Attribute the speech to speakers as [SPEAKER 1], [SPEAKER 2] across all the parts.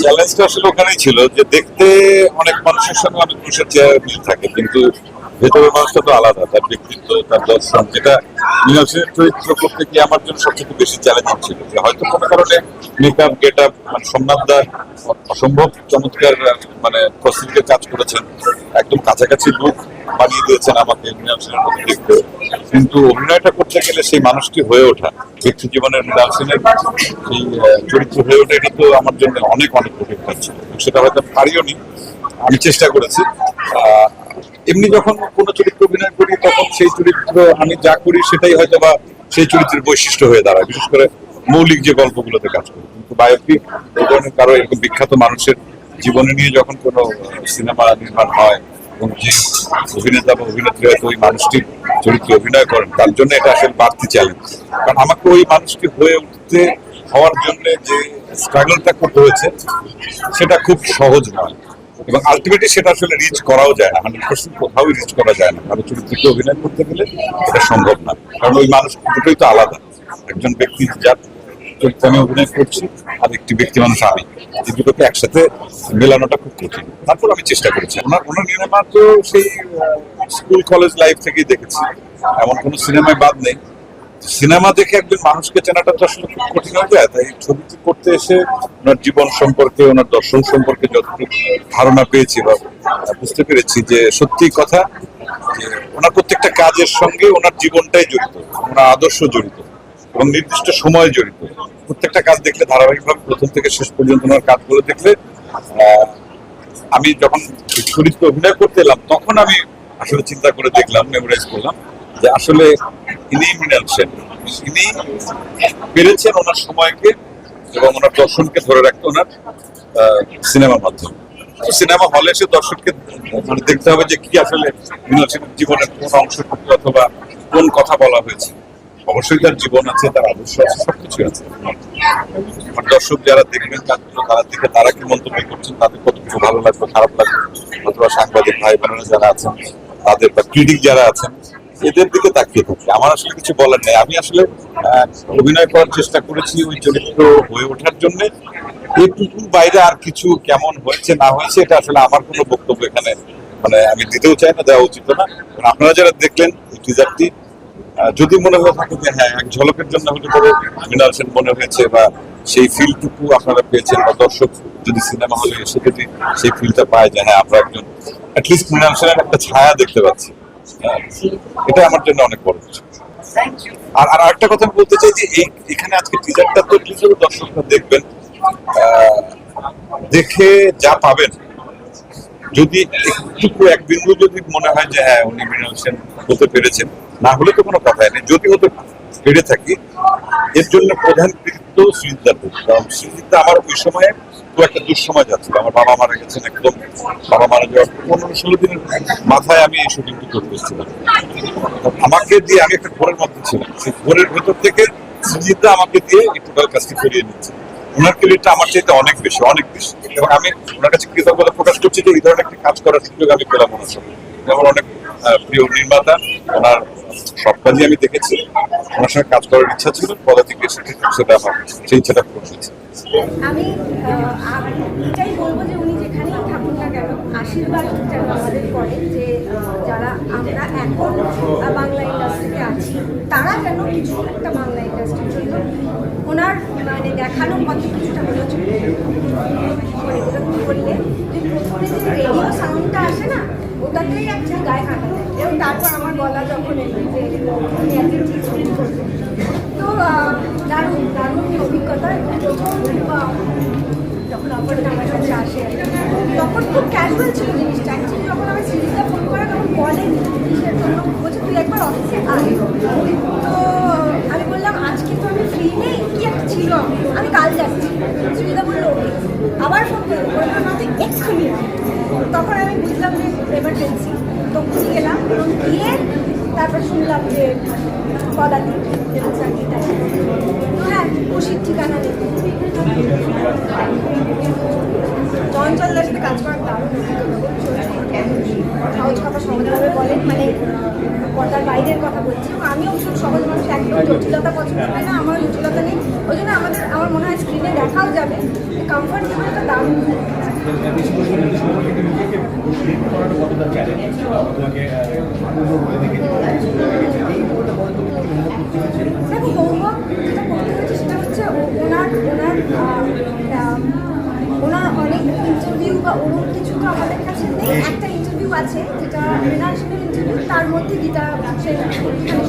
[SPEAKER 1] চ্যালেঞ্জটা আসলে ওখানেই ছিল যে দেখতে অনেক মানুষের সঙ্গে অনেক মানুষের চেহারা থাকে কিন্তু ভেতরের মানুষটা তো আলাদা, তার ব্যক্তিত্ব, তার দর্শন, যেটা মীনাক্ষীর চরিত্র করতে গিয়ে আমার জন্য সবচেয়ে বেশি চ্যালেঞ্জিং ছিল যে হয়তো কোনো কারণে মেকআপ গেট আপ মানে সোমনাথদা অসম্ভব চমৎকার মানে প্রস্তুতিকে কাজ করেছেন। একদম কাছাকাছি লুক বানিয়ে দিয়েছেন আমাকে মীনাক্ষীর মতো দেখতে। কিন্তু অভিনয়টা করতে গেলে সেই মানুষটি হয়ে ওঠা, ব্যক্তি জীবনের মৃণাল সেই চরিত্র হয়ে ওঠা, এটা তো আমার জন্য অনেক অনেক কঠিন কাজ ছিল। সেটা হয়তো পারিও নি। আমি চেষ্টা করেছি। এমনি যখন কোনো চরিত্র অভিনয় করি, তখন সেই চরিত্র আমি যা করি সেটাই হয়তো বা সেই চরিত্রের বৈশিষ্ট্য হয়ে দাঁড়ায়, বিশেষ করে মৌলিক যে গল্পগুলোতে কাজ করি। কিন্তু বায়োপিক এই ধরনের কারও এরকম বিখ্যাত মানুষের জীবনে নিয়ে যখন কোনো সিনেমা নির্মাণ হয় এবং যে অভিনেতা বা অভিনেত্রী হয়তো ওই মানুষটির চরিত্রে অভিনয় করেন, তার জন্য এটা আসলে বাড়তি চ্যালেঞ্জ কারণ আমাকে ওই মানুষটি হয়ে উঠতে, হওয়ার জন্য যে স্ট্রাগলটা করতে হয়েছে, সেটা খুব সহজ নয়। এবং আলটিমেটলি সেটা আসলে রিচ করাও যায় না। হান্ড্রেড পার্সেন্ট কোথাও রিচ করা যায় না। কারও চরিত্রকে অভিনয় করতে গেলে এটা সম্ভব না। কারণ ওই মানুষ দুটোই তো আলাদা। একজন ব্যক্তি যার চরিত্রে আমি অভিনয় করছি আর একটি ব্যক্তি মানুষ আমি। এই দুটোকে একসাথে মেলানোটা খুব কঠিন। তারপর আমি চেষ্টা করেছি। ওনার ওনার সিনেমা তো সেই স্কুল কলেজ লাইফ থেকেই দেখেছি। এমন কোনো সিনেমায় বাদ নেই। সিনেমা দেখে একজন মানুষকে চেনাটা তো আসলে খুব কঠিন যায় তাই ছবিটি করতে এসে ওনার জীবন সম্পর্কে, ওনার দর্শন সম্পর্কে যতটুকু ধারণা পেয়েছি বা বুঝতে পেরেছি যে সত্যি কথা, যে ওনার প্রত্যেকটা কাজের সঙ্গে ওনার জীবনটাই জড়িত, ওনার আদর্শ জড়িত এবং নির্দিষ্ট সময় জড়িত। প্রত্যেকটা কাজ দেখলে, ধারাবাহিকভাবে প্রথম থেকে শেষ পর্যন্ত ওনার কাজগুলো দেখলে আমি যখন চরিত্রে অভিনয় করতে এলাম, তখন আমি আসলে চিন্তা করে দেখলাম মেমোরাইজ করলাম যে আসলে ইনি মৃণাল সেন ইনি পেরেছেন ওনার সময়কে এবং ওনার দর্শনকে ধরে রাখতে ওনার সিনেমার মাধ্যমে। সিনেমা হলে এসে দর্শককে মানে দেখতে হবে যে কি আসলে মৃণাল জীবনের কোন অংশটুকু অথবা কোন কথা বলা হয়েছে। অবশ্যই তার জীবন আছে, তার আদর্শ আছে, সবকিছু আছে। দর্শক যারা দেখবেন তারা দেখে তারা কি মন্তব্য করছেন, তাদের কতটুকু ভালো লাগবে, খারাপ লাগবে, অথবা সাংবাদিক ভাই বোনেরা যারা আছেন, তাদের বা ক্রিটিক যারা আছেন এদের দিকে তাকিয়ে থাকি। আমার আসলে কিছু বলার নেই। আমি আসলে অভিনয় করার চেষ্টা করেছি ওই চরিত্র হয়ে ওঠার জন্য। এটুকুর বাইরে আর কিছু কেমন হয়েছে, না হয়েছে, এটা আসলে আমার কোনো বক্তব্য এখানে মানে আমি দিতেও চাই না, দেওয়া উচিত না। আপনারা যারা দেখলেন এই টিজারটি যদি মনে হয়ে থাকে যে হ্যাঁ এক ঝলকের জন্য হতে পারে মৃণাল সেন মনে হয়েছে, বা সেই ফিলটুকু আপনারা পেয়েছেন, বা দর্শক যদি সিনেমা হলে এসে যদি সেই ফিলটা পায় যে হ্যাঁ আমরা একজন অ্যাটলিস্ট মৃণাল সেনের একটা ছায়া দেখতে পাচ্ছি। এটা আমার জন্য অনেক বড় কিছু। আর আর আরেকটা কথা আমি বলতে চাই যে এখানে আজকে টিজারটা তো টিজারও দর্শকরা দেখবেন। দেখে যা পাবেন। যদি একটু এক বিন্দু যদি মনে হয় যে হ্যাঁ উনি মৃণাল সেন হতে পেরেছেন, না হলে তো কোনো কথাই নেই। যদি হতে পেরে থাকি, এর জন্য প্রধান সৃজিতার প্রতি। কারণ আমার ওই সময়ে তো একটা দুঃসময় যাচ্ছিল। আমার বাবা মারা গেছেন একদম। বাবা মারা যাওয়ার পনেরো ষোলো দিনের মাথায় আমি এই শুটিংটি আমাকে দিয়ে আমি একটা ঘোরের মধ্যে ছিলাম। সেই ঘোরের ভেতর থেকে আমাকে দিয়ে কাজটি করিয়ে নিচ্ছে। ওনার ক্রেডিটটা আমার চাইতে অনেক বেশি অনেক বেশি। এবং আমি ওনার কাছে কৃতজ্ঞতা প্রকাশ করছি যে এই ধরনের একটি কাজ করার সুযোগ আমি পেলাম ওনার সঙ্গে। আমার অনেক প্রিয় নির্মাতা ওনার সব কাজই আমি দেখেছি ওনার সঙ্গে কাজ করার ইচ্ছা ছিল পদাতিক এসেছে সেটা আমার সেই ইচ্ছাটা পূরণ হয়েছে
[SPEAKER 2] আমি এটাই বলব যে উনি যেখানেই থাকুন না কেন আশীর্বাদ যেন আমাদের করে যে যারা আমরা এখন বাংলা ইন্ডাস্ট্রিতে আছি তারা যেন কিছু একটা বাংলা ইন্ডাস্ট্রির জন্য ওনার মানে দেখানো পথে কিছুটা হলেও মানে করলে যে প্রথমে যে রেডিও সাউন্ডটা আসে না ওটাতেই একটু গায়ে কাটা দেয়। এবং তারপর আমার গলা যখন এলো তো দারুণ দারুণ অভিজ্ঞতা। যখন অপরাধ আমার কাছে আসে, তখন খুব ক্যাজুয়াল ছিল জিনিসটা। অ্যাকচুয়ালি যখন আমি সিরিজটা ফোন করে, তখন বলেন কিসের জন্য বলছে, তুই একবার অফিসে আয়। তো, আমি বললাম, আজকে তো আমি ফ্রি নেই। কি একটা ছিল আমি কাল যাচ্ছি। সুবিধা বলল ওকে আবার ফোন করল তুই এক্ষুনি তখন আমি বুঝলাম যে এমার্জেন্সি বুঝে গেলাম এবং গিয়ে তারপর শুনলাম যে পদাতি আচ্ছা হ্যাঁ খুশির ঠিকানা নেই। চঞ্চলদার সাথে কাজ করার দারুণ। সহজ কথা সহজভাবে বলেন মানে পর্দার বাইরের কথা বলছি। আমিও খুব সহজ মানুষ, একদম জটিলতা পছন্দ করি না আমার জটিলতা নেই। ওই জন্য আমাদের, আমার মনে হয় স্ক্রিনে দেখাও যাবে কমফর্ট লেভেলটা দারুণ। যেটা সেটা হচ্ছে ওনার ওনার ওনার অনেক ইন্টারভিউ বা ওরকম কিছু তো আমাদের ইন্টারভিউ আছে যেটা মৃণাল ইন্টারভিউ তার মধ্যে সেন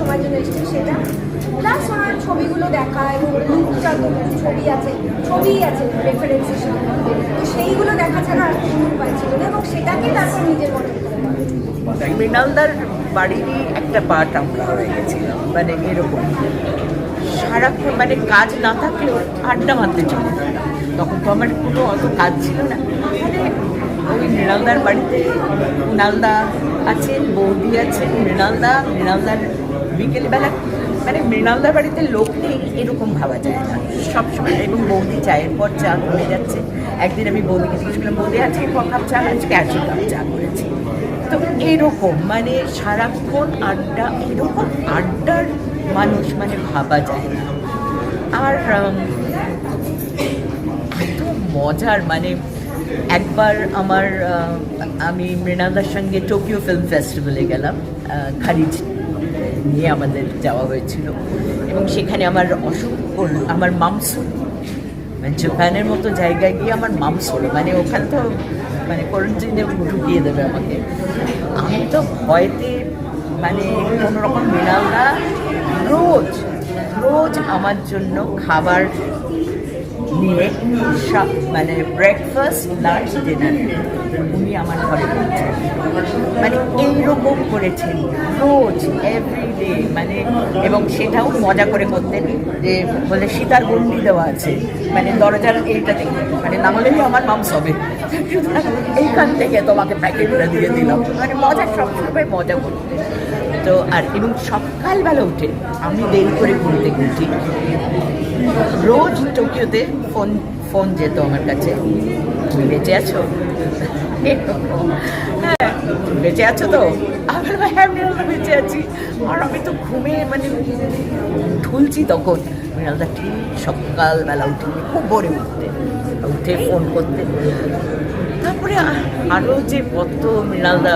[SPEAKER 2] এখানে জন্য এসেছে সেটা প্লাস ছবিগুলো দেখা এবং ছবি আছে, ছবিই আছে রেফারেন্স হিসেবে। সেইগুলো দেখা ছাড়া আর কোনো উপায় ছিল না এবং সেটাকে তারপর নিজের মনে
[SPEAKER 3] মৃণালদার বাড়িরই একটা পার্ট আমরা হয়ে গেছিলাম। মানে এরকম সারাক্ষণ মানে কাজ না থাকলেও আড্ডা মারতে চলে তখন তো আমার কোনো অত কাজ ছিল না। মানে ওই মৃণালদার বাড়িতে মৃণালদা আছেন, বৌদি আছেন, মৃণালদা, মৃণালদার বিকেলবেলা মানে মৃণালদার বাড়িতে লোক নেই, এরকম ভাবা যায় না। সবসময়, এবং বৌদি চায়ের পর চা করে যাচ্ছে। একদিন আমি বৌদিকে জিজ্ঞেস করলাম বৌদি, আজকে ক চা, আজকে একশো কাপ চা করেছি। তো এরকম মানে সারাক্ষণ আড্ডা, এরকম আড্ডার মানুষ মানে ভাবা যায় না। আর মজার মানে একবার আমার আমি মৃণালদার সঙ্গে টোকিও ফিল্ম ফেস্টিভ্যালে গেলাম খারিজ নিয়ে আমাদের যাওয়া হয়েছিল। এবং সেখানে আমার অসুখ আমার মামস মানে জাপানের মতো জায়গায় গিয়ে আমার মামস হলো মানে ওখান তো মানে কোয়ারেন্টাইনে ঢুকিয়ে দেবে আমাকে। আমি তো ভয়তে মানে কোনো রকম না রোজ রোজ আমার জন্য খাবার নিয়ে মানে ব্রেকফাস্ট লাঞ্চ ডিনার উনি আমার ঘরে পৌঁছেন মানে এইরকম করেছেন রোজ এভরিডে মানে এবং সেটাও মজা করে করতেন। যে বলে সীতার গন্ডি দেওয়া আছে। মানে দরজার এইটা থেকে মানে না হলে আমার মাংস হবে এইখান থেকে তোমাকে প্যাকেটটা দিয়ে দিলাম। মানে মজা সবসময় মজা করতেন। তো আর এবং সকালবেলা উঠে আমি দেরি করে থেকে উঠি। রোজ টোকিওতে ফোন ফোন যেত আমার কাছে। তুমি বেঁচে আছো। হ্যাঁ বেঁচে আছো তো? আমি বললাম, হ্যাঁ মৃণালদা বেঁচে আছি। আর আমি তো ঘুমে মানে ঢুলছি তখন। মৃণালদা ঠিক সকালবেলা উঠে খুব ভোরে উঠতে উঠে ফোন করতে। তারপরে আরও যে কত মৃণালদা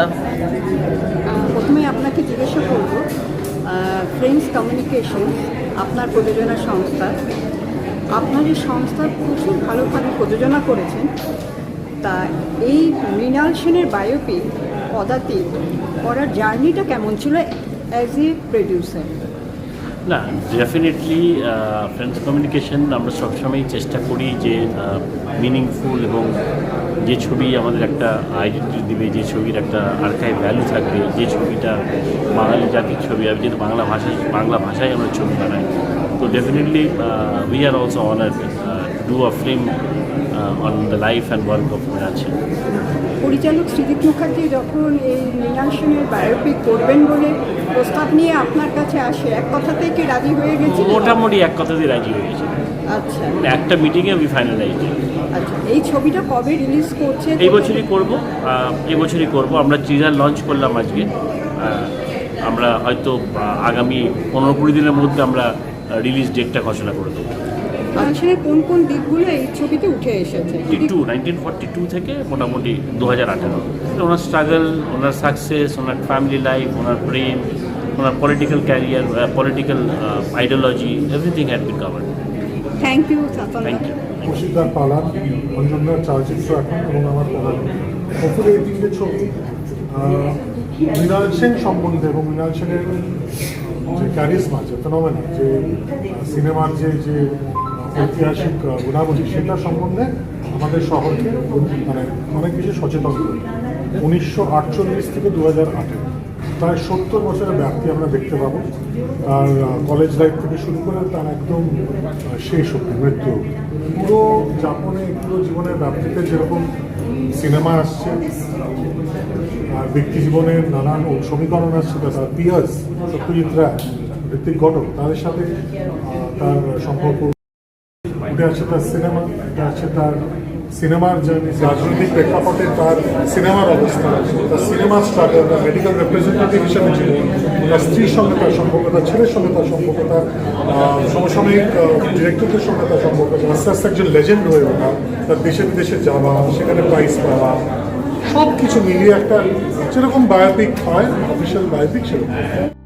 [SPEAKER 4] প্রথমে আপনাকে জিজ্ঞাসা করব ফ্রেন্ডস কমিউনিকেশন আপনার প্রযোজনা সংস্থা। আপনার এই সংস্থা প্রচুর ভালোভাবে প্রযোজনা করেছেন। তা এই মৃণাল সেনের বায়োপিক পদাতি করার জার্নিটা কেমন ছিল অ্যাজ এ প্রডিউসার
[SPEAKER 5] না ডেফিনেটলি ফ্রেন্ডস কমিউনিকেশন আমরা সবসময়ই চেষ্টা করি যে মিনিংফুল এবং যে ছবি আমাদের একটা আইডেন্টিটি দিবে, যে ছবির একটা আর্কাইভ ভ্যালু থাকবে, যে ছবিটা বাঙালি জাতির ছবি, আমি যেহেতু বাংলা ভাষায় বাংলা ভাষায় আমরা ছবি বানাই, তো definitely we are also honour do a film on the life and work of মিনাচ্ছে
[SPEAKER 4] পরিচালক শ্রীদীপ মুখার্জি যখন এই মৃণাল সেনের বায়োপিক করবেন বলে প্রস্তাব নিয়ে আপনার কাছে আসে এক কথাতেই কি রাজি হয়ে গেছে
[SPEAKER 5] মোটামুটি এক কথাতেই রাজি হয়ে গেছে
[SPEAKER 4] আচ্ছা।
[SPEAKER 5] একটা মিটিংয়ে উই ফাইনালাইজ
[SPEAKER 4] আচ্ছা এই ছবিটা কবে রিলিজ করছে?
[SPEAKER 5] এই বছরই করব এই বছরই করব। আমরা টিজার লঞ্চ করলাম আজকে। আমরা হয়তো আগামী পনেরো কুড়ি দিনের মধ্যে আমরা রিলিজ ডেটটা ঘোষণা করে দেবো।
[SPEAKER 4] মানুষের কোন কোন দিকগুলো এই ছবিতে উঠে এসেছে?
[SPEAKER 5] টু নাইনটিন ফর্টি টু থেকে মোটামুটি দু হাজার আঠেরো ওনার স্ট্রাগল ওনার সাকসেস ওনার ফ্যামিলি লাইফ ওনার প্রেম ওনার political career political ideology everything had been covered
[SPEAKER 4] thank you
[SPEAKER 5] thank you
[SPEAKER 6] মুর্শিদার পালান অঞ্জনার চলচ্চিত্র এখন এবং আমার প্রধান হপফুলি এই তিনটে ছবি মৃণাল সেন সম্বন্ধে এবং মৃণাল সেনের যে ক্যারিসমা যে ফেনোমেনা যে সিনেমার যে যে ঐতিহাসিক গুণাবলী, সেটা সম্বন্ধে আমাদের শহরকে মানে অনেক বেশি সচেতন করে। উনিশশো আটচল্লিশ থেকে দু হাজার আঠেরো প্রায় সত্তর বছরের ব্যাপ্তি আমরা দেখতে পাবো। তার কলেজ লাইফ থেকে শুরু করে তার একদম শেষ অব্দি মৃত্যু পুরো জাপানে পুরো জীবনের ব্যাপ্তিতে যেরকম সিনেমা আসছে, আর ব্যক্তি জীবনের নানান সমীকরণ আসছে, তার পিয়ার্স সত্যজিৎ রায়, ঋত্বিক ঘটক, তাদের সাথে তার সম্পর্ক উঠে তার সিনেমা উঠে তার সিনেমার জার্নি রাজনৈতিক প্রেক্ষাপটে তার সিনেমার অবস্থা, তার সিনেমার স্ট্রাগল তার মেডিকেল রিপ্রেজেন্টেটিভ হিসেবে ছিল তার স্ত্রীর সঙ্গে তার সম্পর্ক, তার ছেলের সঙ্গে তার সম্পর্ক, তার সমসাময়িক ডিরেক্টরদের সঙ্গে তার সম্পর্ক আস্তে আস্তে একজন লেজেন্ড হয়ে ওঠা, তার দেশে বিদেশে যাওয়া, সেখানে প্রাইজ পাওয়া সব কিছু মিলিয়ে একটা যেরকম বায়োপিক হয় অফিসিয়াল বায়োপিক সেরকম।